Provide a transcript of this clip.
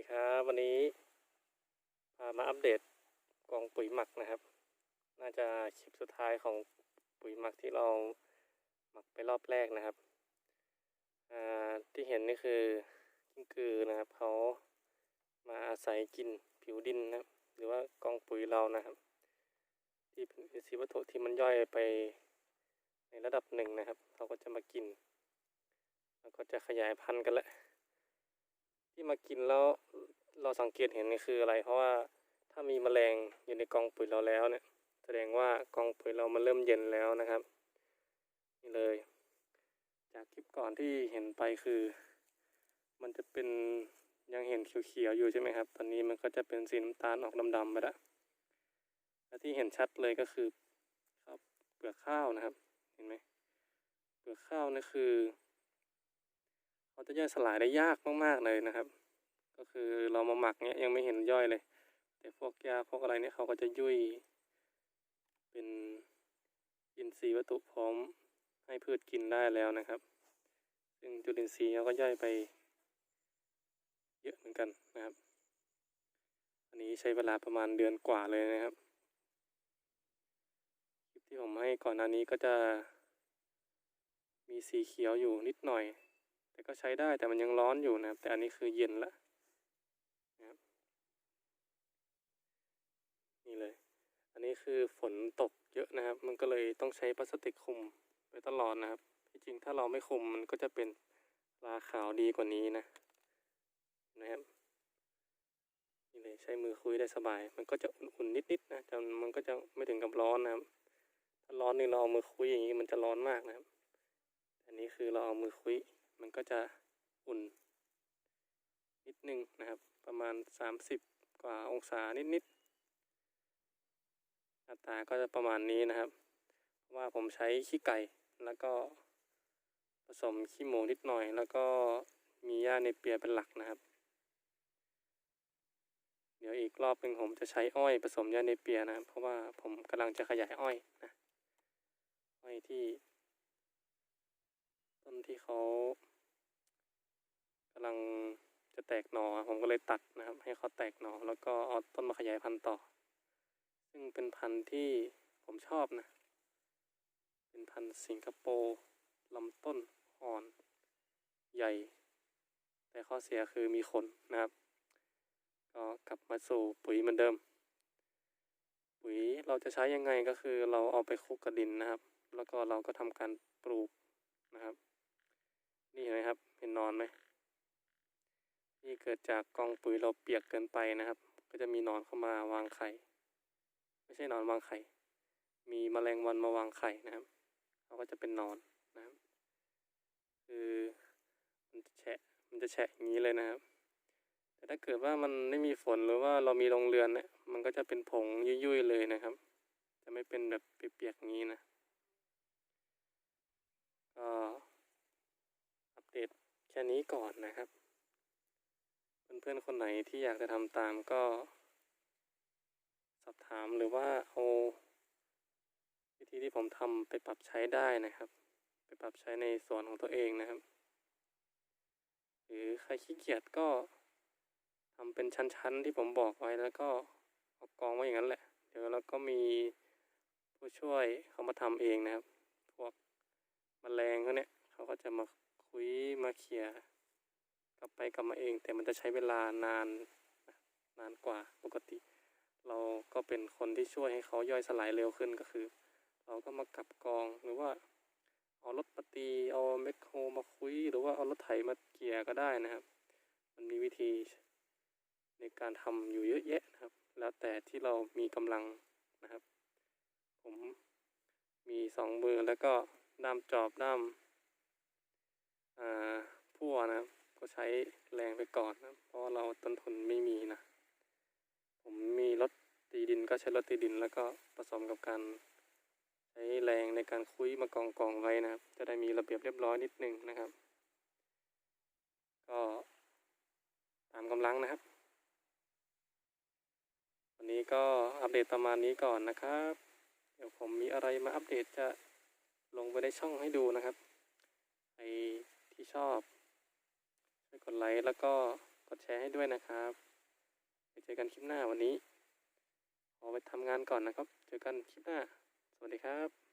ดีครับวันนี้พามาอัปเดตกองปุ๋ยหมักนะครับ น่าจะคลิปสุดท้ายของปุ๋ยหมักที่เราหมักไปรอบแรกนะครับที่เห็นนี่คือกิ้งกือนะครับเขามาอาศัยกินผิวดินนะครับ หรือว่ากองปุ๋ยเรานะครับ ที่เป็นอินทรีย์วัตถุที่มันย่อยไปในระดับหนึ่งนะครับ เขาก็จะมากิน แล้วก็จะขยายพันธุ์กันแหละ ที่มากินแล้วเราสังเกตเห็นนี่คืออะไร เพราะว่าถ้ามีแมลงอยู่ในกองปุ๋ยเราแล้วเนี่ย แสดงว่ากองปุ๋ยเรามันเริ่มเย็นแล้วนะครับ นี่เลย จากคลิปก่อนที่เห็นไปคือ มันจะเป็นยังเห็นเขียวๆอยู่ใช่ไหมครับ ตอนนี้มันก็จะเป็นสีน้ำตาลออกดำๆไปแล้วและที่เห็นชัดเลยก็คือครับเปลือกข้าวนะครับ เห็นไหมเปลือกข้าวนี่คือ เขาจะย่อยสลายได้ยากมากๆเลยนะครับ ก็คือเรามาหมักเนี้ยยังไม่เห็นย่อยเลย แต่พวกยาพวกอะไรเนี่ยเขาก็จะยุ่ย เป็นอินทรีย์วัตถุพร้อมให้พืชกินได้แล้วนะครับ ซึ่งจุลินทรีย์เขาก็ย่อยไป เยอะเหมือนกันนะครับ อันนี้ใช้เวลาประมาณเดือนกว่าเลยนะครับคลิปที่ผมให้ก่อนหน้านี้ก็จะมีสีเขียวอยู่นิดหน่อย ก็ใช้ได้แต่มันยังร้อนอยู่นะครับ แต่อันนี้คือเย็นละนะครับนี่เลย อันนี้คือฝนตกเยอะนะครับ มันก็เลยต้องใช้พลาสติกคลุมไว้ตลอดนะครับที่จริงถ้าเราไม่คลุมมันก็จะเป็นราขาวดีกว่านี้นะนะครับนี่เลยใช้มือคุยได้สบาย มันก็จะอุ่นๆนิดๆนะแต่มันก็จะไม่ถึงกับร้อนนะครับ ถ้าร้อนนี่เราเอามือคุยอย่างนี้มันจะร้อนมากนะครับ อันนี้คือเราเอามือคุย มันก็จะอุ่นนิดนึงนะครับ ประมาณสามสิบกว่าองศานิดๆหน้าตาก็จะประมาณนี้นะครับ เพราะว่าผมใช้ขี้ไก่แล้วก็ผสมขี้หมูนิดหน่อย แล้วก็มีหญ้าในเปียเป็นหลักนะครับ เดี๋ยวอีกรอบหนึ่งผมจะใช้อ้อยผสมหญ้าในเปียนะครับ เพราะว่าผมกำลังจะขยายอ้อยนะอ้อยที่ต้นที่เขาำลังจะแตกหนอ่อผมก็เลยตัดนะครับ ให้เขาแตกหน่อแล้วก็เอาต้นมาขยายพันธุ์ต่อ ซึ่งเป็นพันธุ์ที่ผมชอบนะ เป็นพันธุ์สิงคโปร์ลำต้นอ่อนใหญ่ แต่ข้อเสียคือมีขนนะครับ ก็กลับมาสู่ปุ๋ยเหมือนเดิม ปุ๋ยเราจะใช้ยังไงก็คือเราเอาไปคลุกกับดินนะครับ แล้วก็เราก็ทำการปลูกนะครับ นี่เห็นไหมครับ เห็นนอนไหม นี่เกิดจากกองปุ๋ยเราเปียกเกินไปนะครับ ก็จะมีนอนเข้ามาวางไข่ ไม่ใช่นอนวางไข่ มีแมลงวันมาวางไข่นะครับเขาก็จะเป็นนอนนะครับ คือมันจะแฉะมันจะแฉะอย่างนี้เลยนะครับ แต่ถ้าเกิดว่ามันไม่มีฝนหรือว่าเรามีโรงเรือนเนี่ยมันก็จะเป็นผงยุ่ยๆเลยนะครับ จะไม่เป็นแบบเปียกๆงนี้นะก็อัปเดตแค่นี้ก่อนนะครับ เพื่อนๆคนไหนที่อยากจะทำตามก็ สอบถามหรือว่าเอาวิธีที่ผมทำไปปรับใช้ได้นะครับ ไปปรับใช้ในส่วนของตัวเองนะครับ หรือใครขี้เกียจก็ทำเป็นชั้นๆที่ผมบอกไว้แล้วก็เอากองไว้อย่างนั้นแหละ เดี๋ยวเราก็มีผู้ช่วยเขามาทำเองนะครับ พวกมแมลงเขาเนี่ยเขาก็จะมาคุยมาเขี่ย กลับไปกลับมาเอง แต่มันจะใช้เวลานานนานกว่าปกติ เราก็เป็นคนที่ช่วยให้เขาย่อยสลายเร็วขึ้นก็คือ เราก็มากลับกองหรือว่าเอารถมาตีเอาแมคโครมาคุย หรือว่าเอารถไถมาเกี่ยก็ได้นะครับ มันมีวิธีในการทำอยู่เยอะแยะนะครับ แล้วแต่ที่เรามีกำลังนะครับ ผมมีสองมือแล้วก็ด้ามจอบด้ามอ่าพั่วนะครับ ก็ใช้แรงไปก่อนนะ เพราะเราต้นทุนไม่มีนะ ผมมีรถตีดินก็ใช้รถตีดินแล้วก็ผสมกับการใช้แรงในการคุยมากองกองไว้นะครับ จะได้มีระเบียบเรียบร้อยนิดนึงนะครับ ก็ตามกำลังนะครับ วันนี้ก็อัปเดตประมาณนี้ก่อนนะครับ เดี๋ยวผมมีอะไรมาอัปเดตจะลงไปในช่องให้ดูนะครับใครที่ชอบ ช่วยกดไลค์แล้วก็กดแชร์ให้ด้วยนะครับไปเจอกันคลิปหน้าวันนี้ขอไปทำงานก่อนนะครับ เจอกันคลิปหน้า สวัสดีครับ